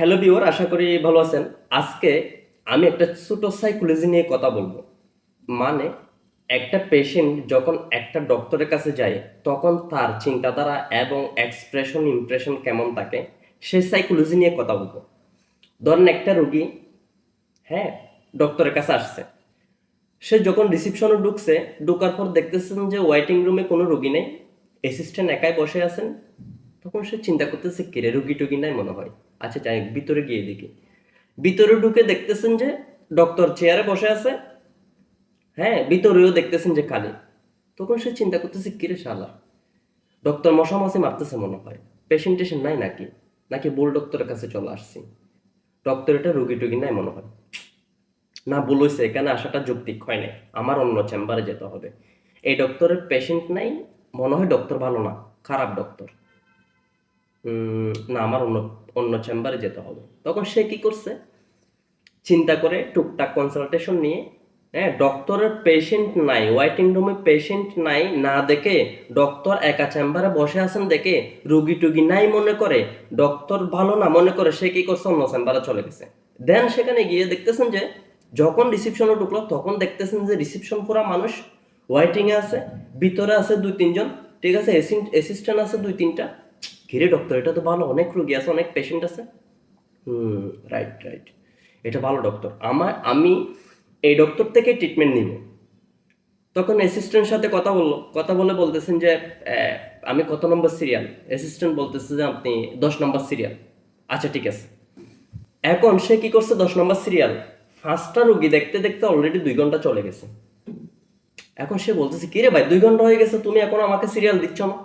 Hello বিওর আশা করি ভালো আছেন। আজকে আমি একটা ছোট সাইকোলজি নিয়ে কথা বলব। মানে একটা পেশেন্ট যখন একটা ডক্টরের কাছে যায়, তখন তার চিন্তাধারা এবং এক্সপ্রেশন ইমপ্রেশন কেমন থাকে সেই সাইকোলজি নিয়ে কথা বলব। ধরেন একটা রুগী হ্যাঁ ডক্টরের কাছে আসছে। সে যখন রিসিপশনে ঢুকছে, ঢোকার পর দেখতেছেন যে ওয়েটিং রুমে কোনো রুগী নেই। অ্যাসিস্ট্যান্ট একাই বসে আছেন। তখন সে চিন্তা করতেছে, কিরে রুগী টুগি নাই? মনে হয়। আচ্ছা যাই ভিতরে গিয়ে দেখি। ভিতরে ঢুকে দেখতেছেন যে ডক্টর চেয়ারে বসে আছে। হ্যাঁ ভিতরেও দেখতেছেন যে খালি। তখন সে চিন্তা করতেছে, কিরে শালা? ডক্টর মশা মশামাছি মারতেছে মনে হয়। পেশেন্ট টেশেন্ট নাই নাকি? নাকি বুল ডক্টরের কাছে চলে আসছি? ডক্টর এটা রুগী টুগি নাই মনে হয়। না বলেছে এখানে আসাটা যৌক্তিক, হয় নাই। আমার অন্য চেম্বারে যেতে হবে। এই ডক্টরের পেশেন্ট নাই? মনে হয় ডক্টর ভালো না। খারাপ ডক্টর। না, আমার অন্য অন্য চেম্বারে যেতে হবে। তখন সে কি করছে? চিন্তা করে টুকটাক কনসালটেশন নিয়ে হ্যাঁ ডক্টরের পেশেন্ট নাই ওয়েটিং রুমে পেশেন্ট নাই, না দেখে ডক্টর একা চেম্বারে বসে আছেন দেখে রুগী টুগি নাই মনে করে ডক্টর ভালো না মনে করে সে কি করছে? অন্য চেম্বারে চলে গেছে। দেন সেখানে গিয়ে দেখতেছেন যে, যখন রিসিপশনে ঢুকলো, তখন দেখতেছেন যে রিসিপশন পুরা মানুষ ওয়েটিং এ আছে, ভিতরে আছে দুই তিনজন, ঠিক আছে? অ্যাসিস্ট্যান্ট আছে দুই তিনটা। ঘিরে ডক্টর এটা তো ভালো, অনেক রুগী আছে, অনেক পেশেন্ট আছে। হুম রাইট রাইট এটা ভালো ডক্টর আমার, আমি এই ডক্টর থেকে ট্রিটমেন্ট নিব। তখন অ্যাসিস্ট্যান্ট সাথে কথা বলল, কথা বলে বলতেছেন যে আমি কত নম্বর সিরিয়াল অ্যাসিস্ট্যান্ট বলতেছে যে, আপনি দশ নম্বর সিরিয়াল আচ্ছা ঠিক আছে। এখন সে কি করছে, দশ নম্বর সিরিয়াল পাঁচটা রুগী দেখতে দেখতে অলরেডি দুই ঘণ্টা চলে গেছে। এখন সে বলতেছে কি রে ভাই, দুই ঘণ্টা হয়ে গেছে, তুমি এখন আমাকে সিরিয়াল দিচ্ছ না?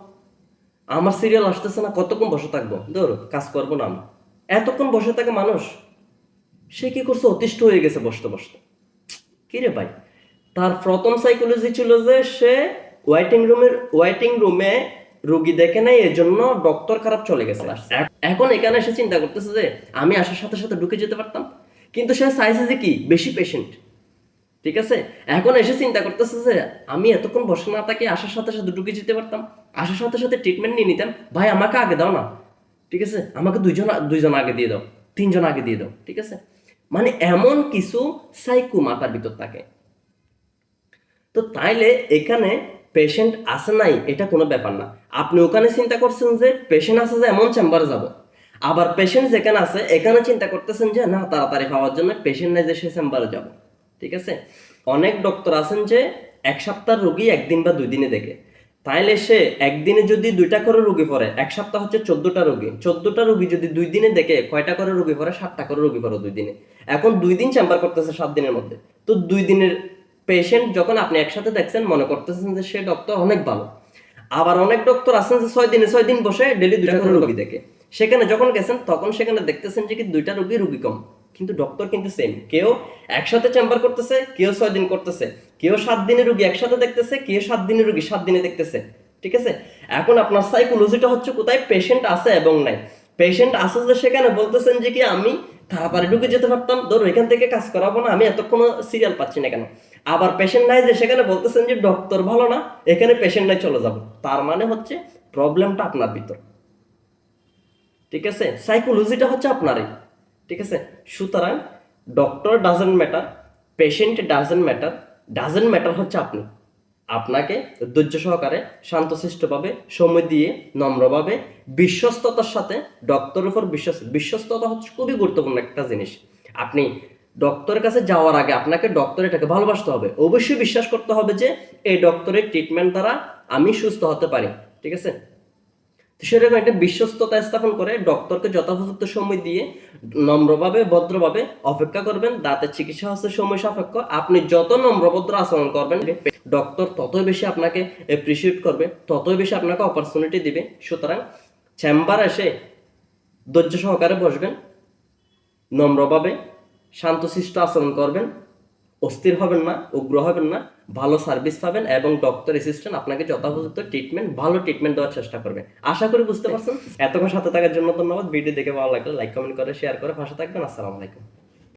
আমার সিরিয়াল আসতেছে না কতক্ষণ বসে থাকব? ধরো কাজ করব না আমি। এতক্ষণ বসে থাকে মানুষ সে কি করছে? অতিষ্ঠ হয়ে গেছে বসতে বসতে। কি রে ভাই? তার প্রথম সাইকোলজি ছিল যে সে ওয়েটিং রুমের ওয়েটিং রুমে রুগী দেখে নাই এর জন্য ডক্টর খারাপ চলে গেছে। এখন এখানে এসে চিন্তা করতেছে যে আমি আসার সাথে সাথে ঢুকে যেতে পারতাম? কিন্তু সে চাইছে যে কি? বেশি পেশেন্ট ঠিক আছে? এখন এসে চিন্তা করতেছে যে, আমি এতক্ষণ বসে না থাকি আসার সাথে সাথে ঢুকে যেতে পারতাম। আসার সাথে সাথে ট্রিটমেন্ট নিয়ে নিতাম। ভাই, আমাকে আগে দাও না। ঠিক আছে? আমাকে দুইজন দুইজন আগে দিয়ে দাও। তিনজন আগে দিয়ে দাও। ঠিক আছে? মানে এমন কিছু সাইকো মাথার ভিতর থাকে। তো তাইলে এখানে পেশেন্ট আছে নাই, এটা কোনো ব্যাপার না। আপনি ওখানে চিন্তা করছেন যে পেশেন্ট আছে যে, এমন চেম্বারে যাব। আবার পেশেন্ট যেখানে আছে, এখানে চিন্তা করতেছেন যে, না, তাড়াতাড়ি পাওয়ার জন্য পেশেন্ট নাই যে, সে চেম্বারে যাব। ঠিক আছে? অনেক ডক্টর আছেন যে এক সপ্তাহ রোগী একদিন বা দুই দিনে দেখে। তাইলে সে একদিনে যদি দুইটা করে রোগী পড়ে এক সপ্তাহ হচ্ছে চোদ্দটা রোগী। চোদ্দটা রোগী যদি দুই দিনে দেখে কয়টা করে রোগী পড়ে সাতটা করে রোগী পড়ে দুই দিনে এখন দুই দিন চেম্বার করতেছে সাত দিনের মধ্যে। তো দুই দিনের পেশেন্ট যখন আপনি একসাথে দেখছেন মনে করতেছেন যে সে ডক্টর অনেক ভালো। আবার অনেক ডক্টর আছেন যে ছয় দিনে ছয় দিন বসে ডেলি দুইটা করে রোগী। দেখে। সেখানে যখন গেছেন তখন সেখানে দেখতেছেন যে কি দুইটা রোগী রোগী কম। কিন্তু ডক্টর কিন্তু সেম কেউ একসাথে চেম্বার করতেছে, কেউ ছয় দিন করতেছে, কেউ সাত দিনের রোগী একসাথে দেখতেছে, কেউ সাত দিনের রোগী সাত দিনে দেখতেছে, ঠিক আছে? এখন আপনার সাইকোলজিটা হচ্ছে কোথায়? পেশেন্ট আছে এবং নাই। পেশেন্ট আছে যে সেখানে বলতেছেন যে কি আমি তাড়াতাড়ি ঢুকে যেতে পারতাম, ধরো এখান থেকে কাজ করাবো না, আমি এতক্ষণ সিরিয়াল পাচ্ছি না কেন? আবার পেশেন্ট নাই যে সেখানে বলতেছেন যে ডক্টর ভালো না, এখানে পেশেন্ট নাই চলে যাব। তার মানে হচ্ছে প্রবলেমটা আপনার ভিতর। ঠিক আছে? সাইকোলজিটা হচ্ছে আপনারই। ঠিক আছে? সুতরাং doctor doesn't matter patient doesn't matter doesn't matter হচ্ছে আপনি। আপনাকে ধৈর্য সহকারে শান্তশিষ্টভাবে সময় দিয়ে নম্রভাবে বিশ্বস্ততার সাথে ডক্টরের উপর বিশ্বাস বিশ্বস্ততা হচ্ছে খুবই গুরুত্বপূর্ণ একটা জিনিস। আপনি ডক্টরের কাছে যাওয়ার আগে আপনাকে ডক্টর এটাকে ভালোবাসতে হবে। অবশ্যই বিশ্বাস করতে হবে যে, এই ডক্টরের ট্রিটমেন্ট দ্বারা আমি সুস্থ হতে পারি। ঠিক আছে? সেরকম একটা বিশ্বস্ততা স্থাপন করে ডক্টরকে যথাযথ সময় দিয়ে নম্রভাবে, ভদ্রভাবে অপেক্ষা করবেন। দাঁতের চিকিৎসা হচ্ছে সময় সাপেক্ষ। আপনি যত নম্রভদ্র আচরণ করবেন, ডক্টর ততই বেশি আপনাকে এপ্রিসিয়েট করবে, ততই বেশি আপনাকে অপরচুনিটি দিবে। সুতরাং চেম্বার এসে ধৈর্য সহকারে বসবেন, নম্রভাবে শান্তশিষ্ট আচরণ করবেন। অস্থির হবেন না, উগ্র হবেন না, ভালো সার্ভিস পাবেন এবং ডক্টর অ্যাসিস্ট্যান্ট আপনাকে যথাযথ ট্রিটমেন্ট ভালো ট্রিটমেন্ট দেওয়ার চেষ্টা করবে। আশা করি বুঝতে পারছেন। এতক্ষণ সাথে থাকার জন্য ধন্যবাদ। ভিডিও দেখে ভালো লাগলে লাইক কমেন্ট করে শেয়ার করে ভাষা থাকবেন। আসসালামু আলাইকুম।